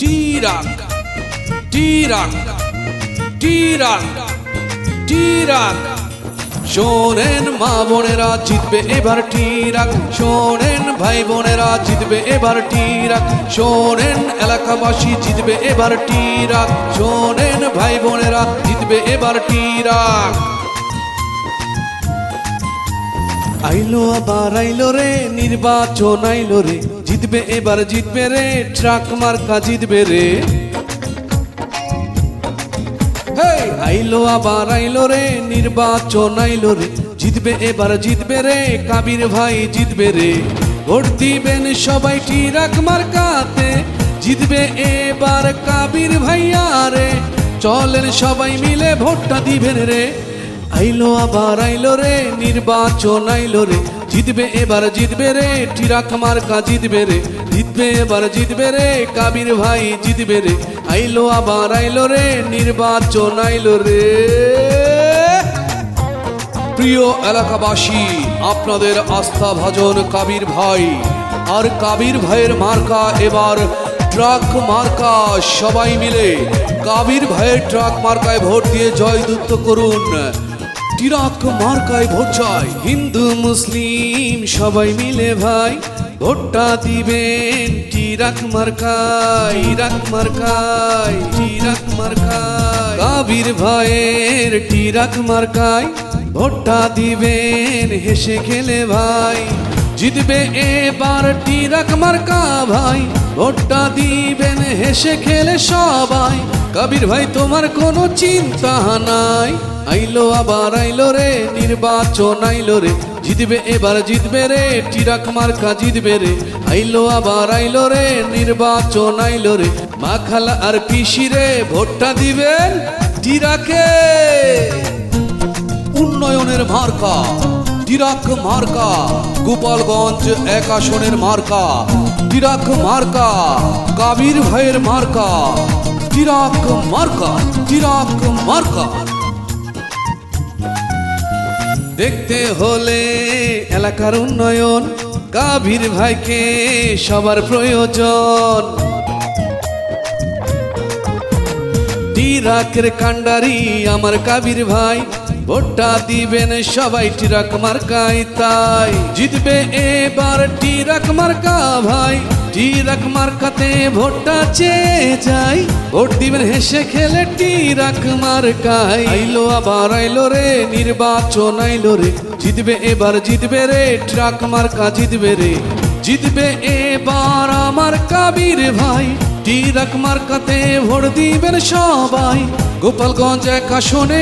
টিরাক টিরাক টিরাক টিরাক শোনেন মা বোনেরা, জিতবে এবার টিরাক শোনেন ভাই বোনেরা, জিতবে এবার টিরাক শোনেন এলাকাবাসী, জিতবে এবার টিরাক শোনেন ভাই বোনেরা, জিতবে এবার টিরাক আইলো আবার আইলো রে, নির্বাচন আইলো রে। জিতবে এবার জিতবে রে, ট্রাক মার্কা জিতবে রে! আইলো আবার আইলো রে, নির্বাচন আইলো রে। জিতবে এবার জিতবে রে, কাবির ভাই জিতবে রে। ভোট দিবেন সবাই টিরাক মার্কাতে, জিতবে এবার কাবির ভাইয়া রে। চলেন সবাই মিলে ভোটটা দিবেন রে। আইলো আবার আইলো রে, নির্বাচন আইলো রে। জিতবে এবার জিতবে রে টিরাক মার্কা জিতবে রে। জিতবে এবার জিতবে রে, কাবির ভাই জিতবে রে। আইলো আবার আইলো রে, নির্বাচন আইলো রে। প্রিয় এলাকাবাসী, আপনাদের আস্থা ভাজন কাবির ভাই। আর কাবির ভাইয়ের মার্কা এবার ট্রাক মার্কা, সবাই মিলে কাবির ভাইয়ের ট্রাক মার্কায় ভোট দিয়ে জয়যুক্ত করুন। টিরাক মার্কায় ভোট চাই। হিন্দু, মুসলিম, সবাই মিলে ভাই। ভোটটা দিবেন টিরাক মার্কায় টিরাক মার্কায় টিরাক মার্কায়। কাবির ভাইয়ের টিরাক মার্কায়, ভোটটা দিবেন হেসে খেলে ভাই। জিতবে এবার টিরাক মার্কা ভাই। ভোটটা দিবেন হেসে খেলে সবাই। কবির ভাই, তোমার কোনো চিন্তা নাই। আইলো আবার আইলো রে, নির্বাচন আইলো রে। জিতবে এবার জিতবে রে টিরাক মার্কা জিতবে রে। আইলো আবার আইলো রে, নির্বাচন আইলো রে। মা খালা আর পিসি রে, ভোটটা দিবেন টিরাকে উন্নয়নের মার্কা টিরাক মার্কা, গোপালগঞ্জ এক আসনের মার্কা টিরাক মার্কা, কাবির ভাইয়ের মার্কা টিরাক মার্কা টিরাক মার্কা। দেখতে হলে এলাকার উন্নয়ন, কাবির ভাইকে সবার প্রয়োজন। টিরাকের কাণ্ডারি আমার কাবির ভাই ভোটটা দিবেন সবাই টিরাক মার্কাই তাই জিতবে এবার টিরাক মার্কা ভাই। টিরাক মার্কাতে ভোটটা চেয়ে যাই, ভোট দিবেন হেসে খেলে টিরাক মার্কাই আইলো আবার আইলো রে, নির্বাচন আইলো রে, জিতবে এবার জিতবে রে, ট্রাক মার্কা জিতবে রে। জিতবে এবার আমার কাবির ভাই, টিরাক মার্কাতে ভোট দিবেন সবাই। গোপালগঞ্জ এক আসনে